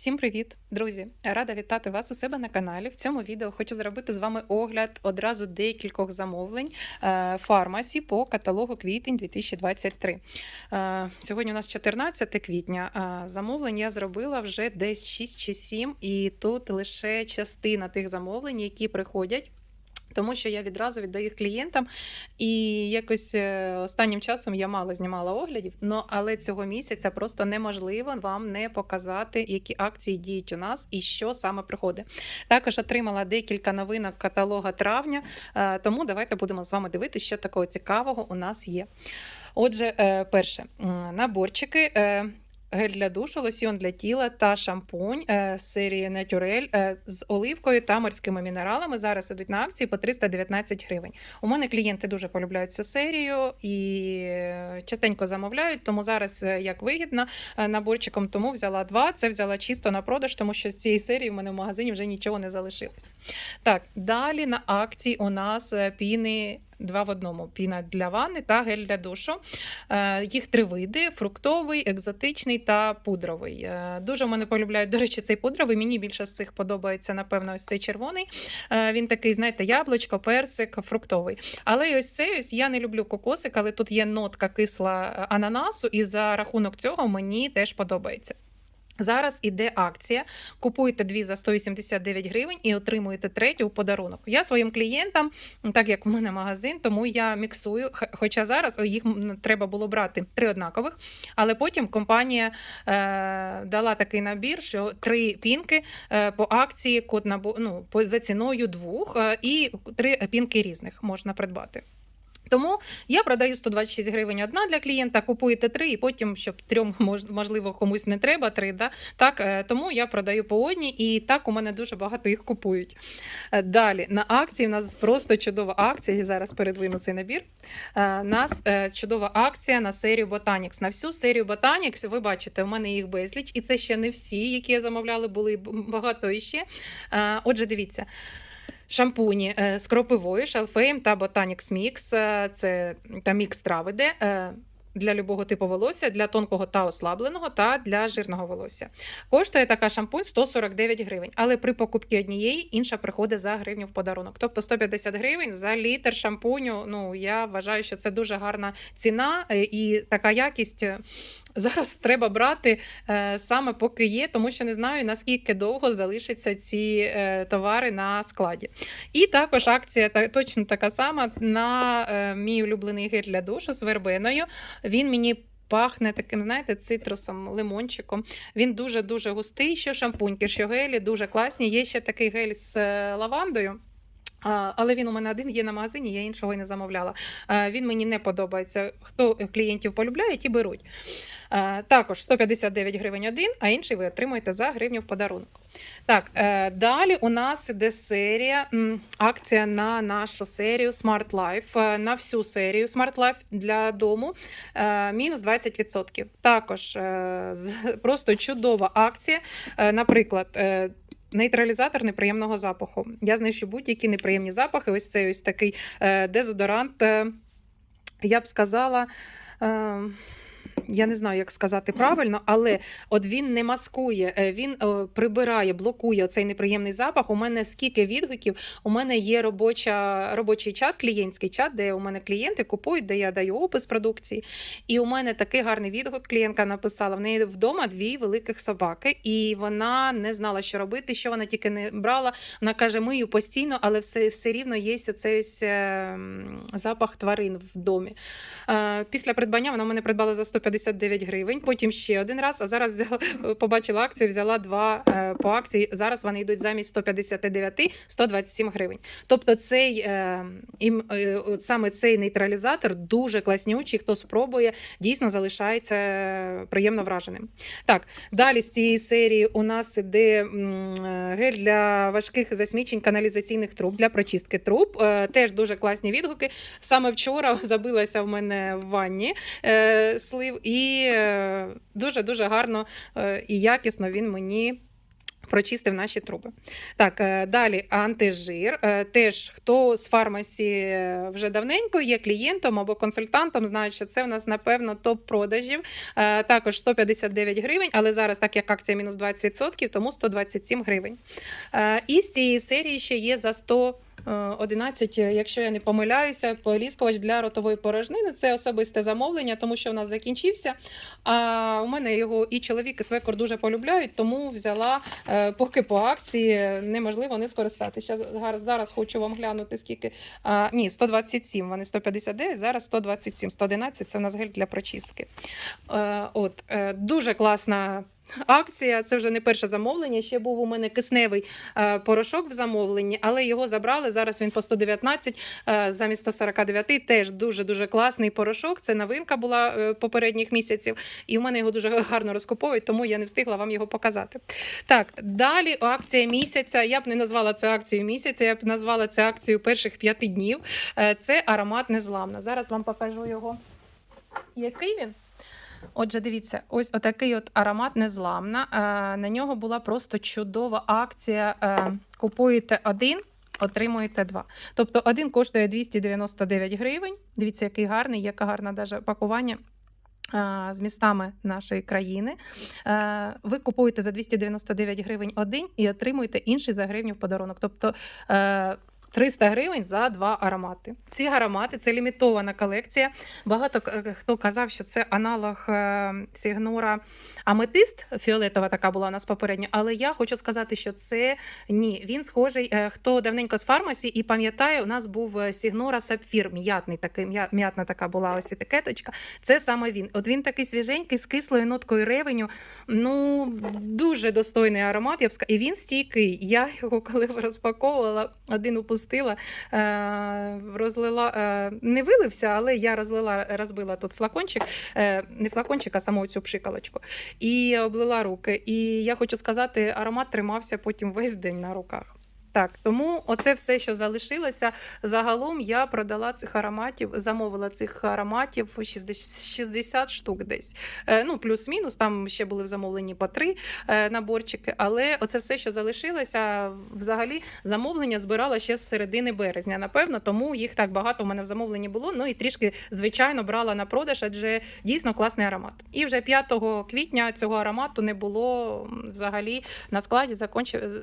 Всім привіт, друзі! Рада вітати вас у себе на каналі. В цьому відео хочу зробити з вами огляд одразу декількох замовлень е, фармасі по каталогу квітень 2023. Е, Сьогодні у нас 14 квітня. Замовлень я зробила вже десь 6 чи 7, і тут лише частина тих замовлень, які приходять. Тому що я відразу віддаю клієнтам, і якось е, останнім часом я мало знімала оглядів. Но але цього місяця просто неможливо вам не показати, які акції діють у нас і що саме приходить. Також отримала декілька новинок каталога травня. е, Тому давайте будемо з вами дивитися, що такого цікавого у нас є. Отже, е, перше наборчики. Гель для душу, лосьйон для тіла та шампунь е, з серії е, з оливкою та морськими мінералами. Зараз ідуть на акції по 319 гривень. У мене клієнти дуже полюбляють цю серію і е, частенько замовляють, тому зараз е, як вигідно наборчиком тому взяла два. Це взяла чисто на продаж, тому що з цієї серії в мене в магазині вже нічого не залишилось. Так, далі на акції у нас піни. Два в одному піна для ванни та гель для душу. Е, Їх три види: фруктовий, екзотичний та пудровий. Е, Дуже мене полюбляють, до речі, цей пудровий. Мені більше з цих подобається, напевно, ось цей червоний. Е, Він такий, знаєте, яблучко, персик, фруктовий. Але ось цей ось я не люблю кокосик, але тут є нотка кисла ананасу, і за рахунок цього мені теж подобається. Зараз іде акція. Купуєте дві за 189 гривень і отримуєте третю у подарунок. Я своїм клієнтам, так як в мене магазин, тому я міксую. Хоча зараз їх треба було брати три однакових, але потім компанія е, дала такий набір, що три пінки е, по акції код набо, ну, по, за ціною двох, е, і три пінки різних можна придбати. Тому я продаю 126 гривень одна для клієнта, купуєте три, і потім, щоб трьом можливо комусь не треба, три. Да? Так, е, тому я продаю по одній, і так у мене дуже багато їх купують. Е, Далі на акції у нас просто чудова акція. Я зараз передвину цей набір. Е, У нас чудова акція на серію Botanics. На всю серію Botanics, ви бачите, у мене їх безліч, і це ще не всі, які я замовляла, були багато іще. Отже, дивіться. Шампуні е, з кропивою, шалфеєм та Botanics Mix. е, Це та мікс трав іде. е, Для любого типу волосся, для тонкого та ослабленого, та для жирного волосся. Коштує така шампунь 149 гривень, але при покупці однієї інша приходить за гривню в подарунок. Тобто 150 гривень за літр шампуню. Ну я вважаю, що це дуже гарна ціна і така якість. Зараз треба брати е, саме поки є, тому що не знаю наскільки довго залишаться ці е, товари на складі. І також акція точно така сама на е, мій улюблений гель для душу з вербеною. Він мені. Пахне таким, знаєте, цитрусом, лимончиком. Він дуже-дуже густий, що шампуньки, що гелі, дуже класні. Є ще такий гель з лавандою. Але він у мене один є на магазині, я іншого й не замовляла. Він мені не подобається. Хто клієнтів полюбляє, ті беруть. Також 159 гривень один, а інший ви отримуєте за гривню в подарунок. Так, е, далі у нас іде серія, акція на нашу серію Smart Life. Е, На всю серію Smart Life для дому е, мінус 20%. Також просто чудова акція. Наприклад, Нейтралізатор неприємного запаху. Я знищу будь-які неприємні запахи. Ось цей ось такий е, дезодорант. е, я б сказала. Я не знаю, як сказати правильно, але от він не маскує, е, він е, прибирає, блокує цей неприємний запах. У мене скільки відгуків. У мене є робоча, робочий чат, клієнтський чат, де у мене клієнти купують, де я даю опис продукції. І у мене такий гарний відгук. Клієнтка написала: в неї вдома дві великих собаки, і вона не знала, що робити, що вона тільки не брала. Вона каже: мию постійно, але все, все рівно є оцей ось, е, запах тварин в домі. Е, Після придбання вона мене придбала за 159 гривень, потім ще один раз. А зараз взяла, побачила акцію, взяла два е, по акції. Зараз вони йдуть замість 159 127 гривень. Тобто, цей е, е, от саме цей нейтралізатор дуже класнючий. Хто спробує, дійсно залишається приємно враженим. Так, далі з цієї серії у нас іде е, гель для важких засмічень каналізаційних труб для прочистки труб. Е, Теж дуже класні відгуки. Саме вчора забилася в мене в ванні е, слив, і дуже дуже гарно е, і якісно він мені Прочистив наші труби. Так, е, далі антижир. Е, Теж хто з фармасі вже давненько є клієнтом або консультантом, знають, що це в нас, напевно, топ продажів. Е, Також 159 гривень, але зараз, так як акція мінус 20%, тому 127 гривень. І з цієї серії ще є за 100 е, 11, якщо я не помиляюся, поліскувач для ротової порожнини. Це особисте замовлення, тому що у нас закінчився. А у мене його і чоловік, і свекор дуже полюбляють, тому взяла е, поки по акції неможливо не скористатися. Зараз, зараз хочу вам глянути, скільки. А, ні, 127, вони 159, зараз 127, 111 це у нас гель для прочистки. Е, от, е, дуже класна. Акція, це вже не перше замовлення. Ще був у мене кисневий е, порошок в замовленні, але його забрали. Зараз він по 119 е, замість 149. Теж дуже дуже класний порошок. Це новинка була е, попередніх місяців, і в мене його дуже гарно розкуповують, тому я не встигла вам його показати. Так, далі акція місяця. Я б не назвала це акцією місяця, я б назвала це акцією перших п'яти днів. Це аромат незламна. Зараз вам покажу його. Який він? Отже, дивіться, ось отакий от аромат незламна. Е, На нього була просто чудова акція. Е, Купуєте один. Отримуєте два. Тобто один коштує 299 гривень. Дивіться, який гарний, яке гарне даже пакування з містами нашої країни. Е, Ви купуєте за 299 гривень один і отримуєте інший за гривню в подарунок. Тобто е, 300 гривень за два аромати. Ці аромати це лімітована колекція. Багато хто казав, що це аналог е, Сігнора Аметист. Фіолетова така була у нас попередньо. Але я хочу сказати, що це ні. Він схожий. е, Хто давненько з фармасі і пам'ятає, у нас був е, Сігнора Сапфір. М'ятний такий, м'ятна така була ось етикеточка. Це саме він. От він такий свіженький з кислою ноткою ревеню. Ну дуже достойний аромат. Я б сказала. І він стійкий. Я його коли розпаковувала, один упустила, е, розлила, е, не вилився, але я розлила, розбила тут флакончик, е, не флакончик, а саму цю пшикалочку. І облила руки. І я хочу сказати, аромат тримався потім весь день на руках. Так, тому оце все, що залишилося. Загалом я продала цих ароматів, замовила цих ароматів 60, 60 штук десь. Е, ну, плюс-мінус, там ще були в замовленні по три е, наборчики. Але оце все, що залишилося, взагалі замовлення збирала ще з середини березня, напевно, тому їх так багато у мене в замовленні було. Ну і трішки, звичайно, брала на продаж, адже дійсно класний аромат. І вже 5 квітня цього аромату не було взагалі на складі,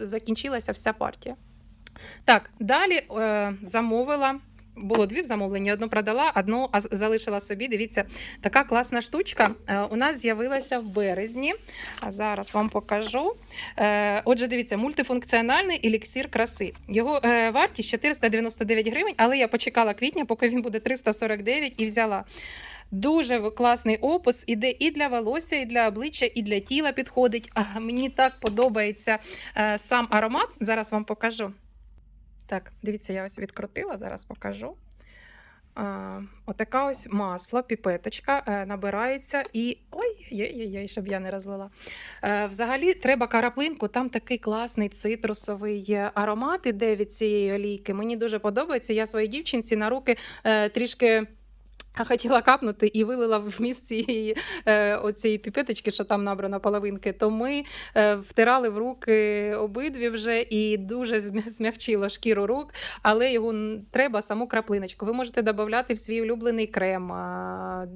закінчилася вся партія. Так, далі е, замовила. Було дві в замовленні, одну продала, одну залишила собі. Дивіться, така класна штучка е, у нас з'явилася в березні. А зараз вам покажу. Е, Отже, дивіться, мультифункціональний еліксир краси. Його е, вартість 499 гривень, але я почекала квітня, поки він буде 349 і взяла. Дуже класний опис, іде і для волосся, і для обличчя, і для тіла підходить. Мені так подобається сам аромат. Зараз вам покажу. Так, дивіться, я ось відкрутила, зараз покажу. Отака ось масло, піпеточка е, набирається і. ой ой-ой-ой, щоб я не розлила. Е, взагалі, треба караплинку, там такий класний цитрусовий е, аромат іде від цієї олійки. Мені дуже подобається. Я своїй дівчинці на руки трішки. Хотіла капнути і вилила вміст цієї е, оцієї піпеточки, що там набрано половинки. То ми е, втирали в руки обидві вже і дуже змягчило шкіру рук, але його треба саму краплиночку. Ви можете додати в свій улюблений крем,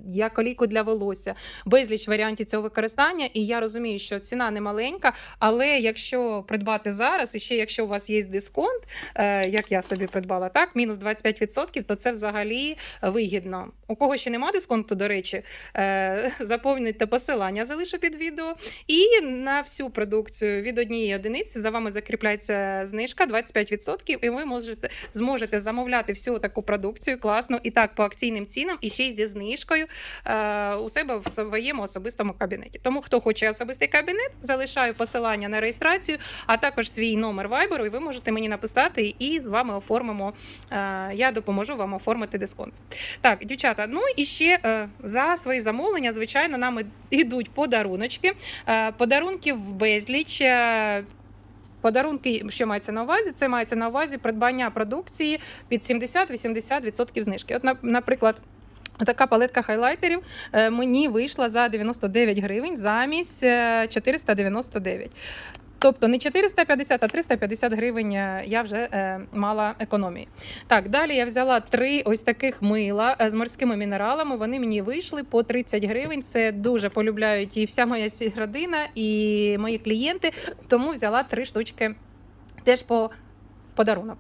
як олійку для волосся, безліч варіантів цього використання. І я розумію, що ціна не маленька, але якщо придбати зараз, і ще якщо у вас є дисконт, е, як я собі придбала, так, мінус 25%, то це взагалі вигідно. У кого ще немає дисконту, до речі, е, заповнюйте посилання, залишу під відео. І на всю продукцію від однієї одиниці за вами закріпляється знижка 25%, і ви можете зможете замовляти всю таку продукцію класну і так по акційним цінам, і ще й зі знижкою е, у себе в своєму особистому кабінеті. Тому хто хоче особистий кабінет, залишаю посилання на реєстрацію, а також свій номер вайберу, і ви можете мені написати, і з вами оформимо. е, Я допоможу вам оформити дисконт. Так, дівчата, ну і ще е, за свої замовлення, звичайно, нам йдуть подаруночки. Е, Подарунків безліч. е, Подарунки, що мається на увазі, це мається на увазі придбання продукції під 70-80% знижки. От, наприклад. Така палетка хайлайтерів мені вийшла за 99 гривень замість е, 499. Тобто не 450, а 350 гривень е, я вже е, мала економії. Так, далі я взяла три ось таких мила е, з морськими мінералами. Вони мені вийшли по 30 гривень. Це дуже полюбляють і вся моя родина, і мої клієнти. Тому взяла три штучки теж по в подарунок.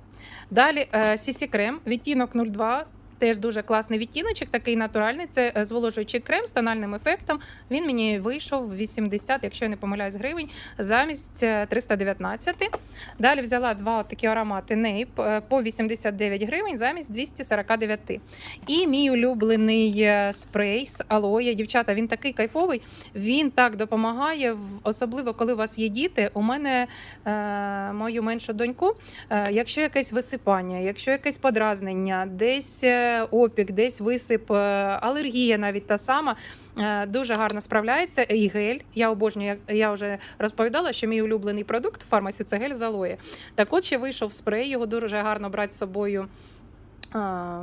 Далі Сісі Крем, відтінок 02. Теж дуже класний відтіночок, такий натуральний. Це е, зволожуючий крем з тональним ефектом. Він мені вийшов 80, якщо я не помиляюсь, гривень замість е, 319. Далі взяла два такі аромати Нейп е, по 89 гривень замість 249. І мій улюблений е, спрей з алоє. Дівчата, він такий кайфовий. Він так допомагає, особливо коли у вас є діти. У мене е, мою меншу доньку. Е, Якщо якесь висипання, якщо якесь подразнення, десь е, опік, десь висип, е, алергія навіть та сама. е, Дуже гарно справляється і гель. Я обожнюю, я вже розповідала, що мій улюблений продукт в фармасі це гель з алоє. Так от ще вийшов спрей, його дуже гарно брати з собою.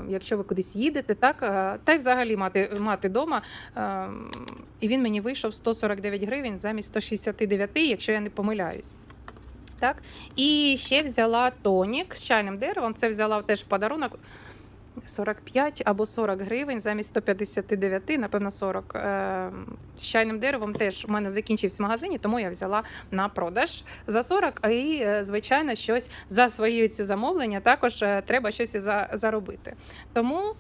Якщо ви кудись їдете, так та й взагалі мати мати дома. І він мені вийшов 149 гривень замість 169, якщо я не помиляюсь. Так, і ще взяла тонік з чайним деревом. Це взяла теж в подарунок 45 або 40 гривень замість 159, напевно, 40. Е, З чайним деревом теж у мене закінчився в магазині, тому я взяла на продаж за 40. І, е, звичайно, щось за свої ці замовлення також е, треба щось за, заробити. Тому.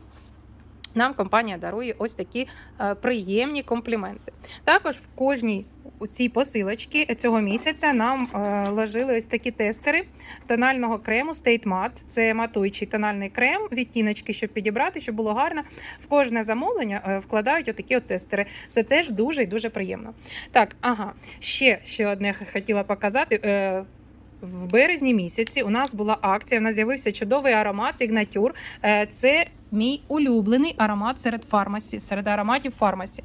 Нам компанія дарує ось такі е, приємні компліменти. Також в кожній у цій посилочці цього місяця нам е, ложили ось такі тестери тонального крему State Matte. Це матуючий тональний крем, відтіночки, щоб підібрати, щоб було гарно. В кожне замовлення е, вкладають отакі от тестери. Це теж дуже і дуже приємно. Так, ага, ще, ще одне хотіла показати. В березні місяці у нас була акція. У нас з'явився чудовий аромат Signature. Це мій улюблений аромат серед фармасі, серед ароматів фармасі.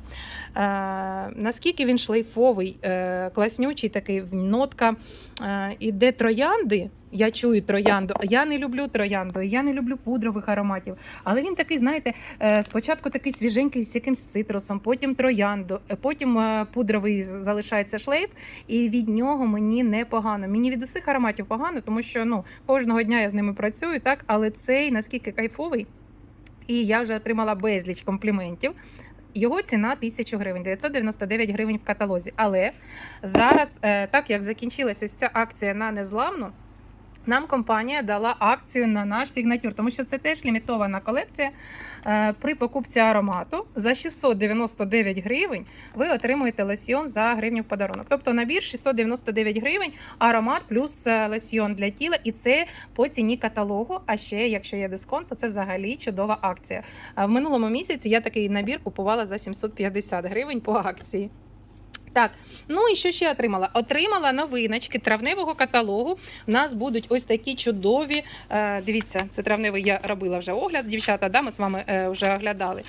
Е, наскільки він шлейфовий, е, класнючий такий, нотка е, іде троянди. Я чую троянду. Я не люблю троянду, я не люблю пудрових ароматів. Але він такий, знаєте, е, спочатку такий свіженький з якимсь цитрусом, потім троянду, е, потім е, пудровий залишається шлейф, і від нього мені непогано. Мені від усіх ароматів погано, тому що ну кожного дня я з ними працюю, так але цей наскільки кайфовий. І я вже отримала безліч компліментів. Його ціна 1000 гривень, 999 гривень в каталозі. Але зараз, е, так як закінчилася ця акція на незламну, нам компанія дала акцію на наш сігнатюр, тому що це теж лімітована колекція. Е, При покупці аромату за 699 гривень ви отримуєте лосьйон за гривню в подарунок. Тобто набір 699 гривень, аромат плюс е, лосьйон для тіла, і це по ціні каталогу. А ще, якщо є дисконт, то це взагалі чудова акція. В минулому місяці я такий набір купувала за 750 гривень по акції. Так, ну і що ще отримала? Отримала новиночки травневого каталогу. У нас будуть ось такі чудові. Е, дивіться, це травневий я робила вже огляд, дівчата. Да, ми з вами е, вже оглядали.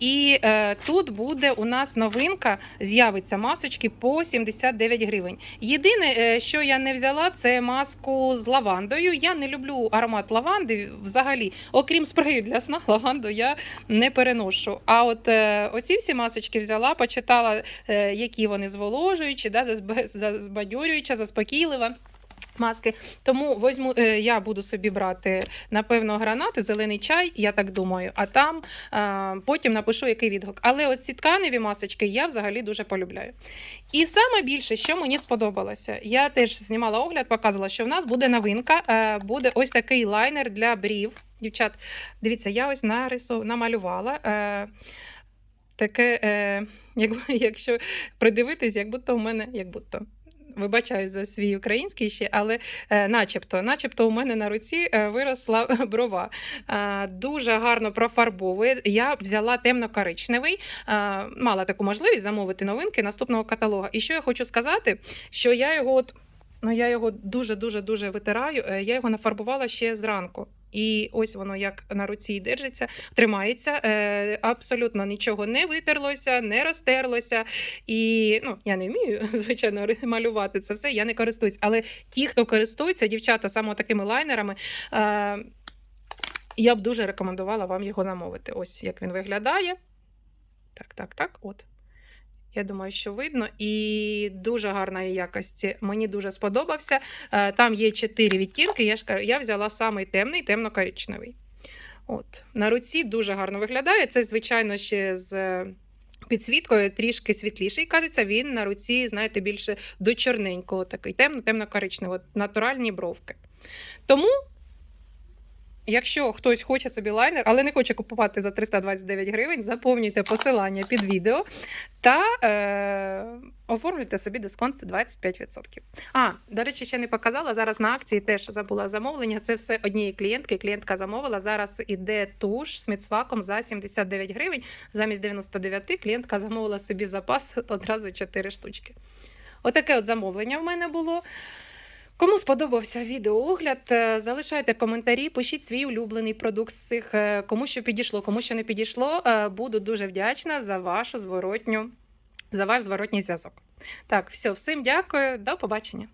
І е, тут буде у нас новинка, з'явиться масочки по 79 гривень. Єдине, що я не взяла, це маску з лавандою. Я не люблю аромат лаванди взагалі, окрім спрею для сна, лаванду я не переношу. А от оці всі масочки взяла, почитала, які вони зволожуючі, да, збадьорююча, заспокійлива. Маски, тому возьму, е, я буду собі брати напевно гранати, зелений чай, я так думаю. А там е, потім напишу, який відгук. Але от ці тканеві масочки я взагалі дуже полюбляю. І саме більше, що мені сподобалося, я теж знімала огляд, показувала, що в нас буде новинка, е, буде ось такий лайнер для брів. Дівчат, дивіться, я ось нарису намалювала. Е, Таке, е, як, якщо придивитись, як будто у мене, як будто. Вибачаюсь за свій український ще, але е, начебто, начебто у мене на руці е, виросла брова. Е, дуже гарно профарбовує. Я взяла темно-коричневий, мала таку можливість замовити новинки наступного каталога. І що я хочу сказати, що я його от. Ну, я його дуже дуже дуже витираю. Я його нафарбувала ще зранку. І ось воно як на руці держиться, тримається. Е, абсолютно нічого не витерлося, не розтерлося. І ну, я не вмію, звичайно, малювати це все. Я не користуюсь. Але ті, хто користується, дівчата саме такими лайнерами. Е, я б дуже рекомендувала вам його замовити. Ось як він виглядає. Так, так, так. От. Я думаю, що видно. І дуже гарної якості. Мені дуже сподобався. Е, Там є чотири відтінки. Я ж я взяла самий темний, темно-коричневий. От. На руці дуже гарно виглядає. Це, звичайно, ще з е, підсвіткою трішки світліший, кажеться, він на руці, знаєте, більше до чорненького, такий темно-темно-коричневий, от натуральні бровки. Тому. Якщо хтось хоче собі лайнер, але не хоче купувати за 329 гривень, заповнюйте посилання під відео та е, оформлюйте собі дисконт 25%. А, до речі, ще не показала. Зараз на акції теж забула замовлення. Це все однієї клієнтки. Клієнтка замовила. Зараз іде туш з міцваком за 79 гривень. Замість 99 клієнтка замовила собі запас одразу 4 штучки. Отаке от замовлення в мене було. Кому сподобався відеоогляд, е, залишайте коментарі, пишіть свій улюблений продукт з цих, е, кому що підійшло, кому що не підійшло. Е, Буду дуже вдячна за вашу зворотню, за ваш зворотній зв'язок. Так, все, всім дякую, до побачення.